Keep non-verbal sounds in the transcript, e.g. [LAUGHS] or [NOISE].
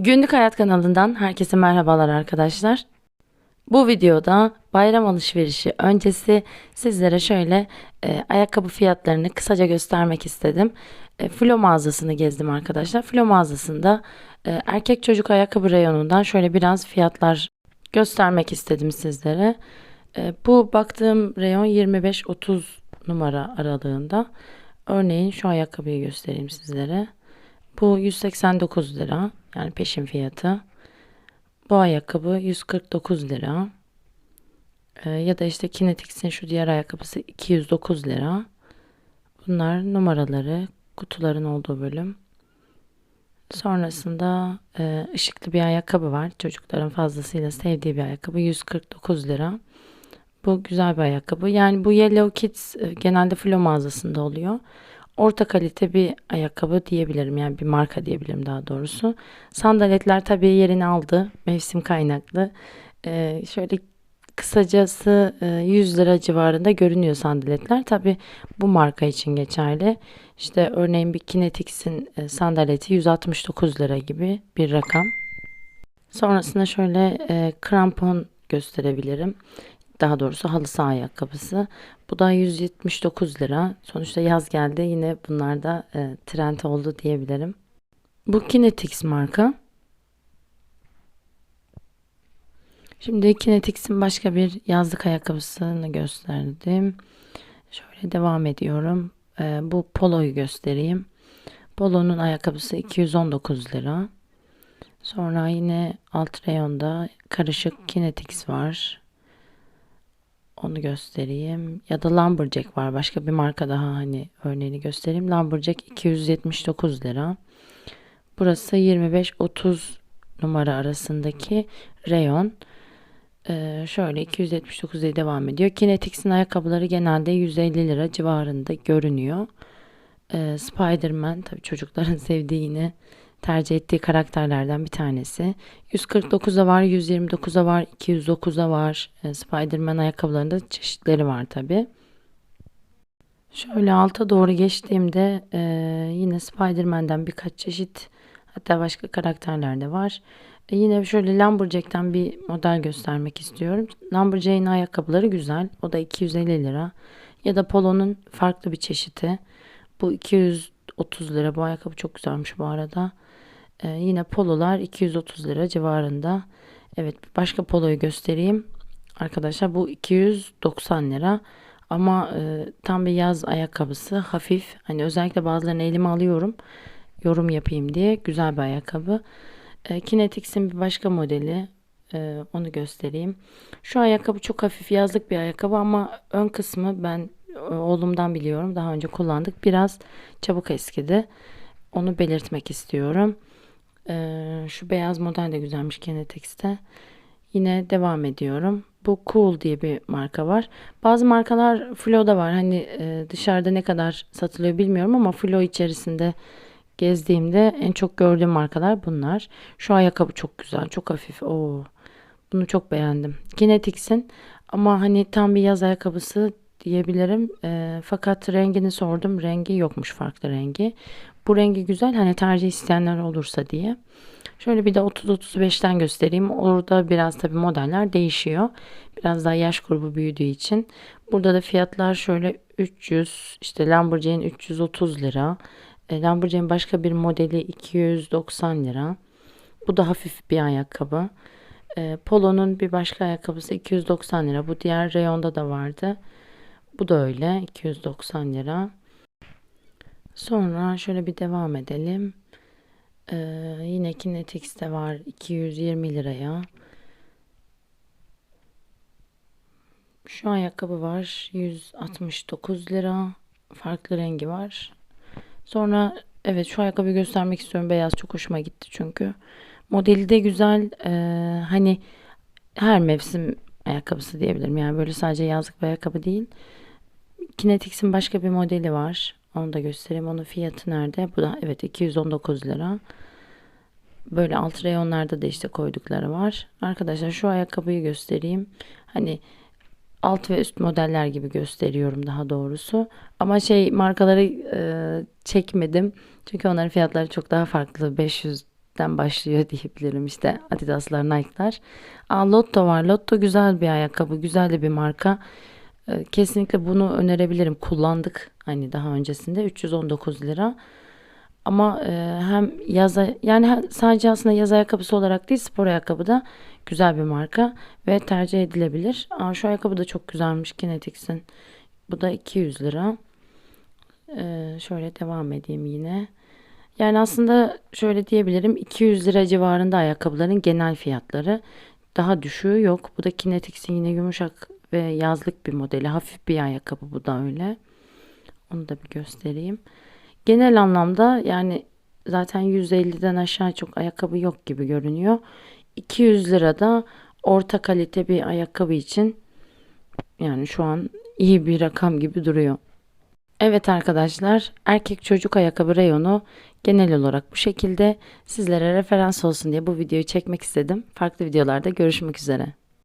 Günlük Hayat kanalından herkese merhabalar arkadaşlar. Bu videoda bayram alışverişi öncesi sizlere şöyle e, ayakkabı fiyatlarını kısaca göstermek istedim. E, Flo mağazasını gezdim arkadaşlar. Flo mağazasında e, erkek çocuk ayakkabı reyonundan şöyle biraz fiyatlar göstermek istedim sizlere. E, bu baktığım reyon 25-30 numara aralığında. Örneğin şu ayakkabıyı göstereyim sizlere. Bu 189 lira yani peşin fiyatı. Bu ayakkabı 149 lira. Ee, ya da işte Kinetix'in şu diğer ayakkabısı 209 lira. Bunlar numaraları, kutuların olduğu bölüm. Sonrasında e, ışıklı bir ayakkabı var. Çocukların fazlasıyla sevdiği bir ayakkabı 149 lira. Bu güzel bir ayakkabı. Yani bu Yellow Kids e, genelde Flo mağazasında oluyor. Orta kalite bir ayakkabı diyebilirim. Yani bir marka diyebilirim daha doğrusu. Sandaletler tabii yerini aldı. Mevsim kaynaklı. Ee, şöyle kısacası e, 100 lira civarında görünüyor sandaletler. Tabii bu marka için geçerli. İşte örneğin bir Kinetix'in e, sandaleti 169 lira gibi bir rakam. Sonrasında şöyle e, krampon gösterebilirim. Daha doğrusu halı saha ayakkabısı. Bu da 179 lira. Sonuçta yaz geldi. Yine bunlar da e, trend oldu diyebilirim. Bu Kinetix marka. Şimdi Kinetix'in başka bir yazlık ayakkabısını gösterdim. Şöyle devam ediyorum. E, bu Polo'yu göstereyim. Polo'nun ayakkabısı 219 lira. Sonra yine alt reyonda karışık Kinetix var. Onu göstereyim. Ya da Lumberjack var. Başka bir marka daha hani örneğini göstereyim. Lumberjack 279 lira. Burası 25-30 numara arasındaki reyon. Ee, şöyle 279 diye devam ediyor. Kinetix'in ayakkabıları genelde 150 lira civarında görünüyor. Ee, Spider-Man tabii çocukların [LAUGHS] sevdiği yine tercih ettiği karakterlerden bir tanesi. 149'a var, 129'a var, 209'a var. E, Spider-Man ayakkabılarında çeşitleri var tabi. Şöyle alta doğru geçtiğimde e, yine Spider-Man'den birkaç çeşit hatta başka karakterler de var. E, yine şöyle Lumberjack'ten bir model göstermek istiyorum. Lumberjack'in ayakkabıları güzel. O da 250 lira. Ya da Polo'nun farklı bir çeşidi. Bu 230 lira. Bu ayakkabı çok güzelmiş bu arada. Ee, yine pololar 230 lira civarında. Evet başka poloyu göstereyim. Arkadaşlar bu 290 lira. Ama e, tam bir yaz ayakkabısı hafif. Hani özellikle bazılarını elime alıyorum. Yorum yapayım diye. Güzel bir ayakkabı. E, Kinetix'in bir başka modeli. E, onu göstereyim. Şu ayakkabı çok hafif yazlık bir ayakkabı ama ön kısmı ben e, oğlumdan biliyorum. Daha önce kullandık. Biraz çabuk eskidi. Onu belirtmek istiyorum. Ee, şu beyaz model de güzelmiş Kinetix'te. Yine devam ediyorum. Bu Cool diye bir marka var. Bazı markalar Flo'da var. Hani e, dışarıda ne kadar satılıyor bilmiyorum ama Flo içerisinde gezdiğimde en çok gördüğüm markalar bunlar. Şu ayakkabı çok güzel, çok hafif. Oo. Bunu çok beğendim. Kinetix'in ama hani tam bir yaz ayakkabısı diyebilirim. E, fakat rengini sordum. Rengi yokmuş farklı rengi. Bu rengi güzel hani tercih isteyenler olursa diye. Şöyle bir de 30-35'ten göstereyim. Orada biraz tabi modeller değişiyor. Biraz daha yaş grubu büyüdüğü için. Burada da fiyatlar şöyle 300 işte Lamborghini 330 lira. E, Lamborghini başka bir modeli 290 lira. Bu da hafif bir ayakkabı. E, Polo'nun bir başka ayakkabısı 290 lira. Bu diğer reyonda da vardı. Bu da öyle 290 lira. Sonra şöyle bir devam edelim. Ee, yine Kinetix'te var 220 liraya. Şu ayakkabı var 169 lira. Farklı rengi var. Sonra evet şu ayakkabıyı göstermek istiyorum. Beyaz çok hoşuma gitti çünkü. Modeli de güzel. Ee, hani her mevsim ayakkabısı diyebilirim. Yani böyle sadece yazlık ayakkabı değil. Kinetix'in başka bir modeli var. Onu da göstereyim. Onun fiyatı nerede? Bu da evet 219 lira. Böyle alt reyonlarda da işte koydukları var. Arkadaşlar şu ayakkabıyı göstereyim. Hani alt ve üst modeller gibi gösteriyorum daha doğrusu. Ama şey markaları e, çekmedim. Çünkü onların fiyatları çok daha farklı. 500 Adidas'ten başlıyor [LAUGHS] diyebilirim işte Adidas'lar, Nike'lar. Aa, Lotto var. Lotto güzel bir ayakkabı, güzel de bir marka. Ee, Kesinlikle bunu önerebilirim. Kullandık hani daha öncesinde 319 lira. Ama e, hem yaz yani sadece aslında yaz ayakkabısı olarak değil spor ayakkabı da güzel bir marka ve tercih edilebilir. Aa, şu ayakkabı da çok güzelmiş Kinetics'in. Bu da 200 lira. Ee, şöyle devam edeyim yine. Yani aslında şöyle diyebilirim 200 lira civarında ayakkabıların genel fiyatları. Daha düşüğü yok. Bu da Kinetics'in yine yumuşak ve yazlık bir modeli. Hafif bir ayakkabı bu da öyle. Onu da bir göstereyim. Genel anlamda yani zaten 150'den aşağı çok ayakkabı yok gibi görünüyor. 200 lirada orta kalite bir ayakkabı için yani şu an iyi bir rakam gibi duruyor. Evet arkadaşlar, erkek çocuk ayakkabı reyonu genel olarak bu şekilde sizlere referans olsun diye bu videoyu çekmek istedim. Farklı videolarda görüşmek üzere.